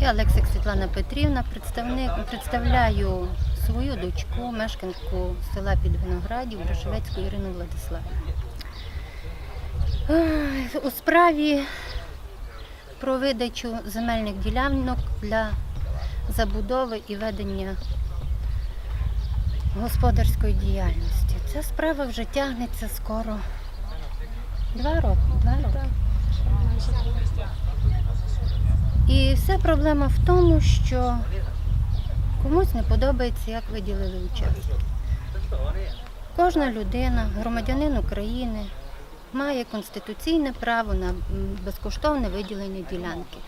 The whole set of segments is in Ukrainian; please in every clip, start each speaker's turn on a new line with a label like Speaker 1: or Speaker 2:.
Speaker 1: Я Олексик Світлана Петрівна, представляю свою дочку, мешканку села Підвиноградів, Брашевецьку Ірину Владиславівну. У справі про видачу земельних ділянок для забудови і ведення господарської діяльності. Ця справа вже тягнеться скоро. Два роки. Два роки. І вся проблема в тому, що комусь не подобається, як виділили участки. Кожна людина, громадянин України, має конституційне право на безкоштовне виділення ділянки,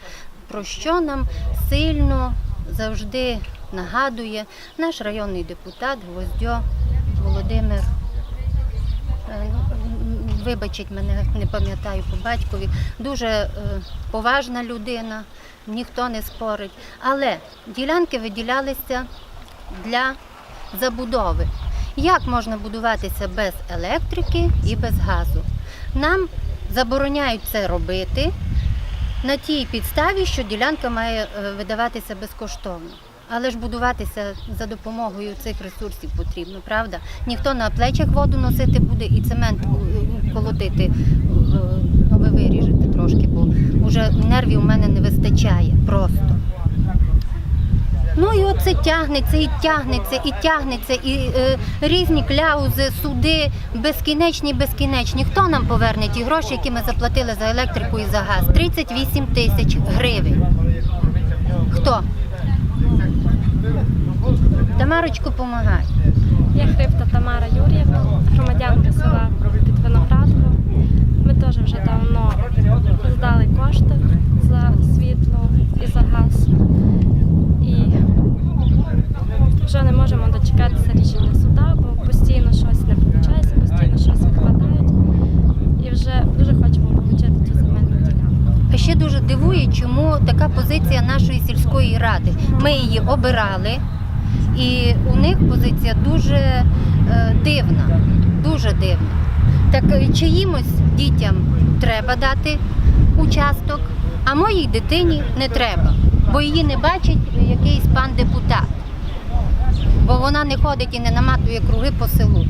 Speaker 1: про що нам сильно завжди нагадує наш районний депутат Гвоздьо Володимир. Е, Вибачить мене, не пам'ятаю по батькові. Дуже е, поважна людина, ніхто не спорить. Але ділянки виділялися для забудови. Як можна будуватися без електрики і без газу? Нам забороняють це робити на тій підставі, що ділянка має е, видаватися безкоштовно. Але ж будуватися за допомогою цих ресурсів потрібно, правда? Ніхто на плечах воду носити буде і цемент е, колотити, е, ну ви виріжете трошки, бо вже нервів у мене не вистачає просто. Ну і оце тягнеться, і тягнеться, і тягнеться, і е, різні кляузи, суди, безкінечні, безкінечні. Хто нам поверне ті гроші, які ми заплатили за електрику і за газ? 38 тисяч гривень. Хто? Тамарочку, помагай.
Speaker 2: Я Хрипта Тамара Юріївна, громадянка села. Ми вже давно здали кошти за світло і за газ. І вже не можемо дочекатися рішення суда, бо постійно щось не виходить, постійно щось відкладають. І вже дуже хочемо отримати цю земельну ділянку.
Speaker 1: А ще дуже дивує, чому така позиція нашої сільської ради. Ми її обирали, і у них позиція дуже е, дивна, дуже дивна. Так е, чиїмось дітям треба дати участок, а моїй дитині не треба, бо її не бачить якийсь пан депутат, бо вона не ходить і не наматує круги по селу.